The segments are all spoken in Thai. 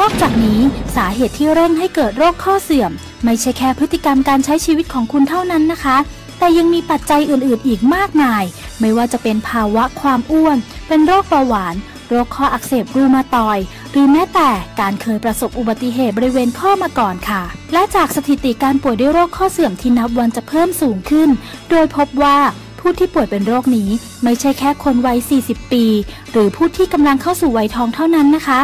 นอกจากนี้สาเหตุที่เร่งให้เกิดโรคข้อเสื่อม ไม่ใช่แค่พฤติกรรมการใช้ชีวิตของคุณเท่านั้นนะคะ แต่ยังมีปัจจัยอื่นๆ อีกมากมาย ไม่ว่าจะเป็นภาวะความอ้วน เป็นโรคเบาหวาน โรคข้ออักเสบรูมาตอย หรือแม้แต่การเคยประสบอุบัติเหตุบริเวณข้อมาก่อนค่ะ และจากสถิติการป่วยด้วยโรคข้อเสื่อมที่นับวันจะเพิ่มสูงขึ้น โดยพบว่าผู้ที่ป่วยเป็นโรคนี้ไม่ใช่แค่คนวัย 40 ปี หรือผู้ที่กำลังเข้าสู่วัยทองเท่านั้นนะคะ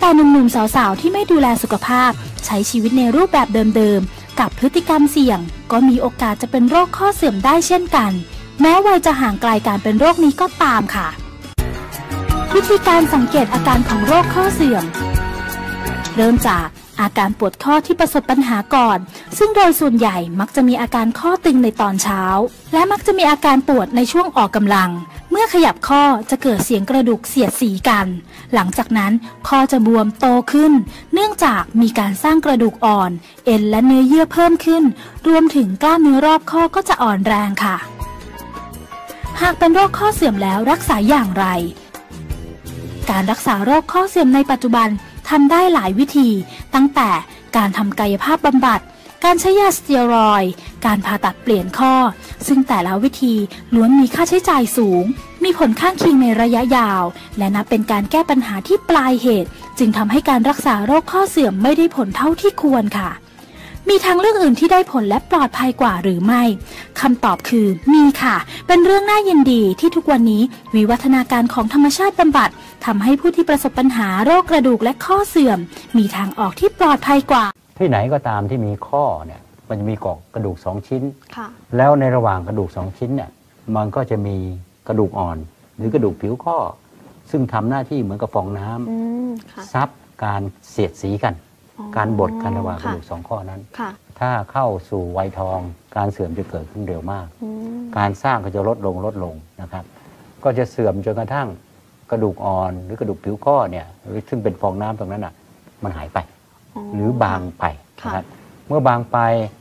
แต่หนุ่มๆสาวๆ ที่ไม่ดูแลสุขภาพ ใช้ชีวิตในรูปแบบเดิมๆ กับพฤติกรรมเสี่ยง ก็มีโอกาสจะเป็นโรคข้อเสื่อมได้เช่นกัน แม้วัยจะห่างไกลการเป็นโรคนี้ก็ตามค่ะ วิธีการสังเกตอาการของโรคข้อเสื่อม เริ่มจาก อาการปวดข้อที่ประสบปัญหาก่อน ซึ่งโดยส่วนใหญ่มักจะมีอาการข้อตึงในตอนเช้า และมักจะมีอาการปวดในช่วงออกกำลัง เมื่อขยับข้อจะเกิดเสียงกระดูกเสียดสีกัน หลังจากนั้นข้อจะบวมโตขึ้น เนื่องจากมีการสร้างกระดูกอ่อน เอ็นและเนื้อเยื่อเพิ่มขึ้น รวมถึงกล้ามเนื้อรอบข้อก็จะอ่อนแรงค่ะ หากเป็นโรคข้อเสื่อมแล้วรักษาอย่างไรการรักษาโรคข้อเสื่อมในปัจจุบัน ทำได้หลายวิธี ตั้งแต่การทำกายภาพบำบัด การใช้ยาสเตียรอยด์การผ่าตัดเปลี่ยนข้อ ซึ่งแต่ละวิธีล้วนมีค่าใช้จ่ายสูง มีผลข้างเคียงในระยะยาว และนับเป็นการแก้ปัญหาที่ปลายเหตุ จึงทำให้การรักษาโรคข้อเสื่อมไม่ได้ผลเท่าที่ควรค่ะมีทางเลือกอื่นที่ได้ผลและปลอดภัยกว่าหรือไม่คำตอบคือมีค่ะ เป็นเรื่องน่ายินดีที่ทุกวันนี้วิวัฒนาการของธรรมชาติบำบัด ทำให้ผู้ที่ประสบปัญหาโรคกระดูกและข้อเสื่อม มีทางออกที่ปลอดภัยกว่า ที่ไหนก็ตามที่มีข้อเนี่ยมันจะมีกอกกระดูกสองชิ้นค่ะแล้วในระหว่างกระดูกสองชิ้นเนี่ยมันก็จะมีกระดูกอ่อน หรือกระดูกผิวข้อ ซึ่งทำหน้าที่เหมือนกับฟองน้ำอืมค่ะซับการเสียดสีกันอ๋อการบดกันระหว่างกระค่ะดูกสองข้อนั้นค่ะถ้าเข้าสู่วัยทองการเสื่อมจะเกิดขึ้นเร็วมากอืมการสร้างก็จะลดลงลดลงนะครับ ก็จะเสื่อมจนกระทั่ง กระดูกอ่อน หรือกระดูกผิวข้อเนี่ยซึ่งเป็นฟองน้ำตรงนั้นอะมันหายไป หรือบางไปค่ะนะครับเมื่อบางไป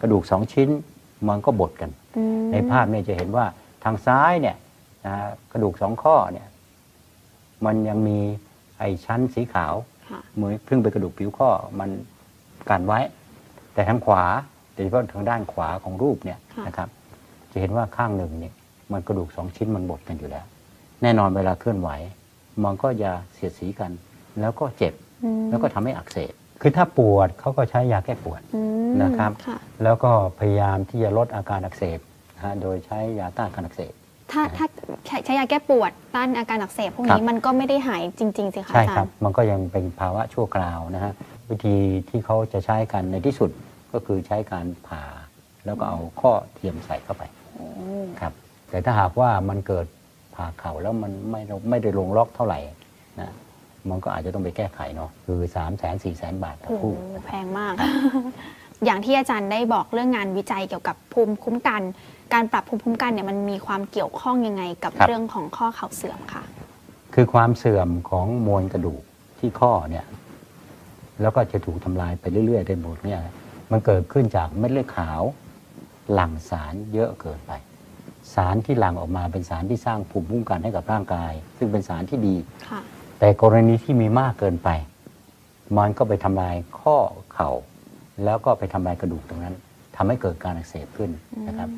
กระดูกสองชิ้นมันก็บดกันอืมในภาพเนี่ยจะเห็นว่าทางซ้ายเนี่ยนะฮะกระดูกสองข้อเนี่ยมันยังมีไอ้ชั้นสีขาวค่ะเหมือนเพิ่งเป็นกระดูกผิวข้อมันกันไว้ แต่ทางขวาโดยเฉพาะทางด้านขวาของรูปเนี่ยค่ะนะครับ จะเห็นว่าข้างหนึ่งเนี่ยมันกระดูกสองชิ้นมันบดกันอยู่แล้ว แน่นอนเวลาเคลื่อนไหว มันก็จะเสียดสีกัน แล้วก็เจ็บอืมแล้วก็ทำให้อักเสบคือถ้าปวดเขาก็ใช้ยาแก้ปวดอืมนะครับค่ะแล้วก็พยายามที่จะลดอาการอักเสบนะฮะโดยใช้ยาต้านการอักเสบถ้าถ้าใช้ใช้ยาแก้ปวดต้านอาการอักเสบพวกครันี้บมันก็ไม่ได้หายจริง ๆ สิคะใช่อาจาครับรย์มันก็ยังเป็นภาวะชั่วคราวนะฮะวิธีที่เขาจะใช้กันในที่สุดก็คือใช้การผ่า แล้วก็เอาข้อเทียมใส่เข้าไปโอ้ครับ แต่ถ้าหากว่ามันเกิด ผ่าเข่าแล้วมันไม่ไม่ได้ลงล็อกเท่าไหร่นะมันก็อาจจะต้องไปแก้ไขเนาะคือ3ามแสนสี่แสนบาทต่อโหคู่แพงมาก อย่างที่อาจารย์ได้บอกเรื่องงานวิจัยเกี่ยวกับภูมิคุ้มกัน การปรับภูมิคุ้มกันเนี่ยมันมีความเกี่ยวข้องยังไงกับครับเรื่องของข้อเข่าเสื่อมค่ะ คือความเสื่อมของมวลกระดูกที่ข้อเนี่ยแล้วก็จะถูกทำลายไปเรื่อยๆได้หมดเนี่ยมันเกิดขึ้นจากเม็ดเลือดขาว หลั่งสารเยอะเกินไป สารที่หลั่งออกมาเป็นสารที่สร้างภูมิคุ้มกันให้กับร่างกาย ซึ่งเป็นสารที่ดีค่ะแต่กรณีที่มีมากเกินไป มันก็ไปทำลายข้อเข่า แล้วก็ไปทำลายกระดูกตรงนั้นทำให้เกิดการอักเสบขึ้นนะครับ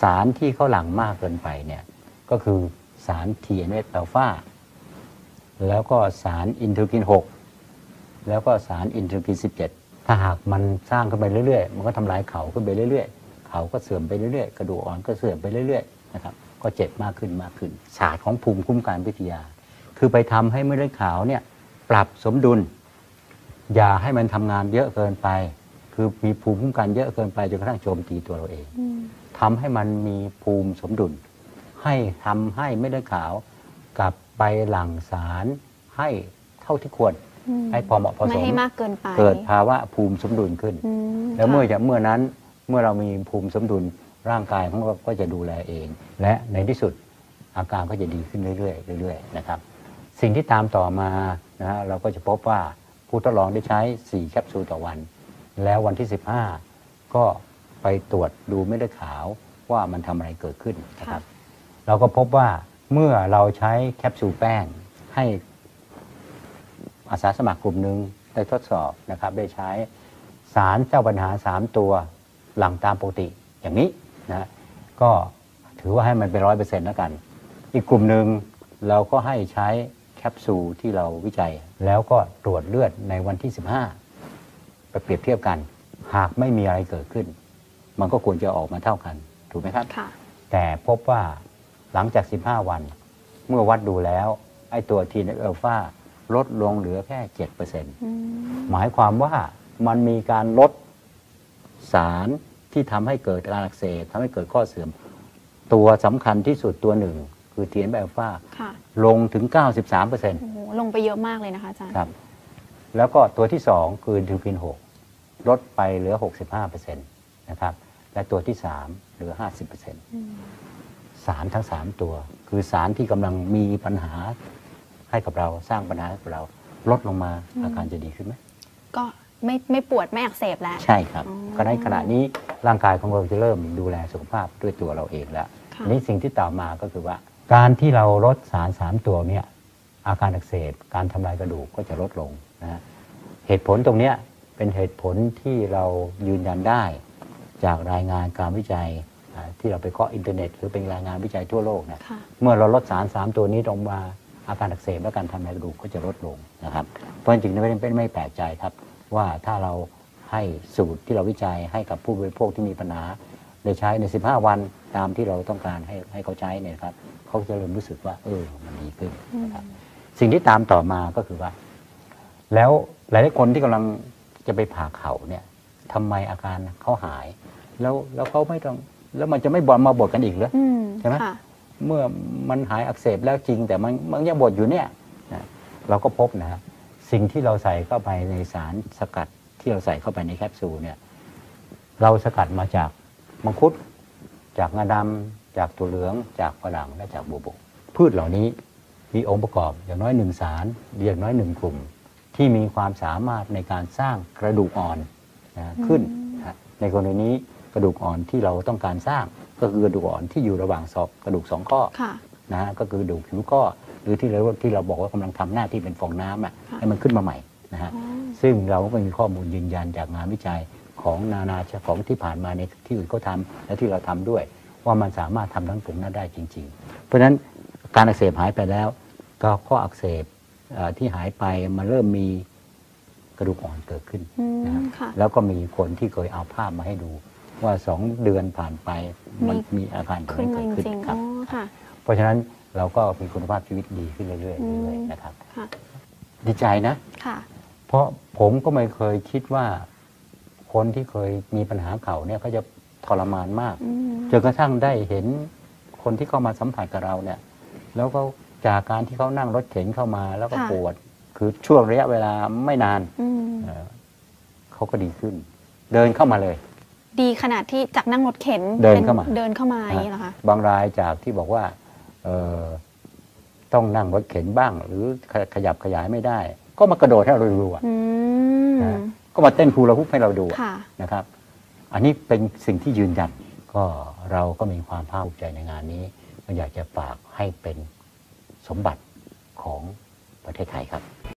สารที่เขาหลั่งมากเกินไปเนี่ยก็คือสาร TNF อัลฟาแล้วก็สารอินเทอร์กิน 6 แล้วก็สารอินเทอร์กิน 17 ถ้าหากมันสร้างขึ้นไปเรื่อยๆ มันก็ทำลายเข่าขึ้นไปเรื่อยๆเข่าเขาก็เสื่อมไปเรื่อยๆ กระดูกอ่อนก็เสื่อมไปเรื่อยๆนะครับก็เจ็บมากขึ้นมากขึ้น ศาสตร์ของภูมิคุ้มกันวิทยา คือไปทำให้เม็ดเลือดขาวเนี่ยปรับสมดุล อย่าให้มันทำงานเยอะเกินไป คือมีภูมิคุ้มกันเยอะเกินไปจนกระทั่งโจมตีตัวเราเองอืมทำให้มันมีภูมิสมดุล ให้ทำให้เม็ดเลือดขาวกลับไปหลั่งสารให้เท่าที่ควรอืมให้พอเหมาะพอสไม่มให้มากเกินไป เกิดภาวะภูมิสมดุลขึ้นอืมแล้วเมื่อค่ะจะเมื่อนั้น เมื่อเรามีภูมิสมดุลร่างกายของเราก็จะดูแลเอง และในที่สุดอาการก็จะดีขึ้นเรื่อยๆเรื่อยๆนะครับ สิ่งที่ตามต่อมานะฮะเราก็จะพบว่าผู้ทดลองได้ใช้ 4 แคปซูลต่อวัน แล้ววันที่ 15 ก็ไปตรวจดูเม็ดเลือดขาวว่ามันทำอะไรเกิดขึ้นนะครับ เราก็พบว่าเมื่อเราใช้แคปซูลแป้งให้อาสาสมัครกลุ่มหนึ่งได้ทดสอบนะครับ ได้ใช้สารเจ้าปัญหา 3 ตัว หลังตามปกติอย่างนี้นะก็ถือว่าให้มันเป็นร้อยเปอร์เซ็นต์แล้วกัน อีกกลุ่มหนึ่งเราก็ให้ใช้แคปซูลที่เราวิจัย แล้วก็ตรวจเลือดในวันที่ 15 ไปเปรียบเทียบกัน หากไม่มีอะไรเกิดขึ้น มันก็ควรจะออกมาเท่ากัน ถูกไหมครับค่ะแต่พบว่าหลังจาก 15 วัน เมื่อวัดดูแล้ว ไอ้ตัวทีนเอลฟาลดลงเหลือแค่7%อืมหมายความว่ามันมีการลดสาร ที่ทำให้เกิดการอักเสบทำให้เกิดข้อเสื่อม ตัวสำคัญที่สุดตัวหนึ่ง คือทีนเอลฟาค่ะลงถึง 93%โอ้โหลงไปเยอะมากเลยนะคะอาจารย์ครับ แล้วก็ตัวที่ 2 คือดิวพิน6ลดไปเหลือ 65%นะครับ และตัวที่ 3 เหลือ 50%อืมสารทั้ง 3 ตัว คือสารที่กำลังมีปัญหาให้กับเราสร้างปัญหาให้กับเราลดลงมาอาการจะดีขึ้นไหมก็ไม่ไม่ปวดไม่อักเสบแล้ว ใช่ครับอ๋อก็ในขณะนี้ ร่างกายของเราจะเริ่มดูแลสุขภาพด้วยตัวเราเองแล้วค่ะอันนี้สิ่งที่ต่อมาก็คือว่า การที่เราลดสารสามตัวเนี่ยอาการอักเสบการทำลายกระดูกก็จะลดลงนะฮะเหตุผลตรงเนี้ยเป็นเหตุผลที่เรายืนยันได้จากรายงานการวิจัยอ่าที่เราไปเคาะอินเทอร์เน็ต หรือเป็นรายงานวิจัยทั่วโลกเนี่ยค่ะเมื่อเราลดสารสามตัวนี้ลงมาอาการอักเสบและการทำลายกระดูกก็จะลดลงนะครับ เพราะจริงๆไม่เป็นไม่แปลกใจครับ ว่าถ้าเรา ให้สูตรที่เราวิจัยให้กับผู้บริโภคที่มีปัญหาได้ใช้ใน 15 วันตามที่เราต้องการให้ให้เขาใช้เนี่ยนะครับเขาจะเริ่มรู้สึกว่า เออมันดีขึ้นนะครับสิ่งที่ตามต่อมาก็คือว่า แล้วหลายๆคนที่กำลังจะไปผ่าเข่าเนี่ยทำไมอาการเขาหาย แล้วแล้วเขาไม่ต้องแล้วมันจะไม่บอลมาบดกันอีกเหรออืมใช่ไหมค่ะเมื่อมันหายอักเสบแล้วจริง แต่มันมันยังบดอยู่เนี่ยนะเราก็พบนะฮะสิ่งที่เราใส่เข้าไปในสารสกัด ที่เราใส่เข้าไปในแคปซูลเนี่ยเราสกัดมาจากมังคุด จากงาดำจากตัวเหลือง จากฝรั่งและจากบัวบก พืชเหล่านี้มีองค์ประกอบอย่างน้อยหนึ่งสารอย่างน้อยหนึ่งกลุ่ม ที่มีความสามารถในการสร้างกระดูกอ่อนนะขึ้นนะในกรณีนี้กระดูกอ่อนที่เราต้องการสร้างก็คือกระดูกอ่อนที่อยู่ระหว่างศอกกระดูกสองข้อค่ะนะฮะก็คือดูผิวข้อหรือที่เราที่เราบอกว่ากำลังทำหน้าที่เป็นฟองน้ำอะค่ะให้มันขึ้นมาใหม่ นะฮะอ๋อซึ่งเราก็มีข้อมูลยืนยันจากงานวิจัยของนานาชาของที่ผ่านมาในที่อื่นเขาทำและที่เราทำด้วย ว่ามันสามารถทำทั้งตรงนั้นได้จริง ๆ เพราะฉะนั้นการอักเสบหายไปแล้ว ก็ข้ออักเสบเอ่อที่หายไปมันเริ่มมีกระดูกอ่อนเกิดขึ้นอืมนะครับค่ะแล้วก็มีคนที่เคยเอาภาพมาให้ดู ว่าสองเดือนผ่านไปมันมีมีอาการแบบขึ้นนี้มาเกิดจขึ้นริงๆครัอ๋บอค่ะเพราะฉะนั้นเราก็มีคุณภาพชีวิตดีขึ้นเรื่อยอืมๆเรื่อยๆนะครับค่ะดีใจนะค่ะ เพราะผมก็ไม่เคยคิดว่าคนที่เคยมีปัญหาเข่าเนี่ยเขาจะทรมานมากอืมจนกระทั่งได้เห็นคนที่เข้ามาสัมผัสกับเราเนี่ย แล้วก็จากการที่เขานั่งรถเข็นเข้ามาแล้วก็ค่ะปวด คือช่วงระยะเวลาไม่นานอืมเอ่อเขาก็ดีขึ้น เดินเข้ามาเลย ดีขนาดที่จากนั่งรถเข็นเดินเข้ามาป็เดินเข้ามาอย่างนี้เหรอคะบางรายจากที่บอกว่าเอ่อต้องนั่งรถเข็นบ้าง หรือขขยับขยายไม่ได้ ก็มากระโดดให้เราดูอะอืมนะก็มาเต้นคูลาฮุปให้เราดูอะค่ะนะครับ อันนี้เป็นสิ่งที่ยืนยันก็เราก็มีความภาคภูมิใจในงานนี้ก็อยากจะฝากให้เป็นสมบัติของประเทศไทยครับ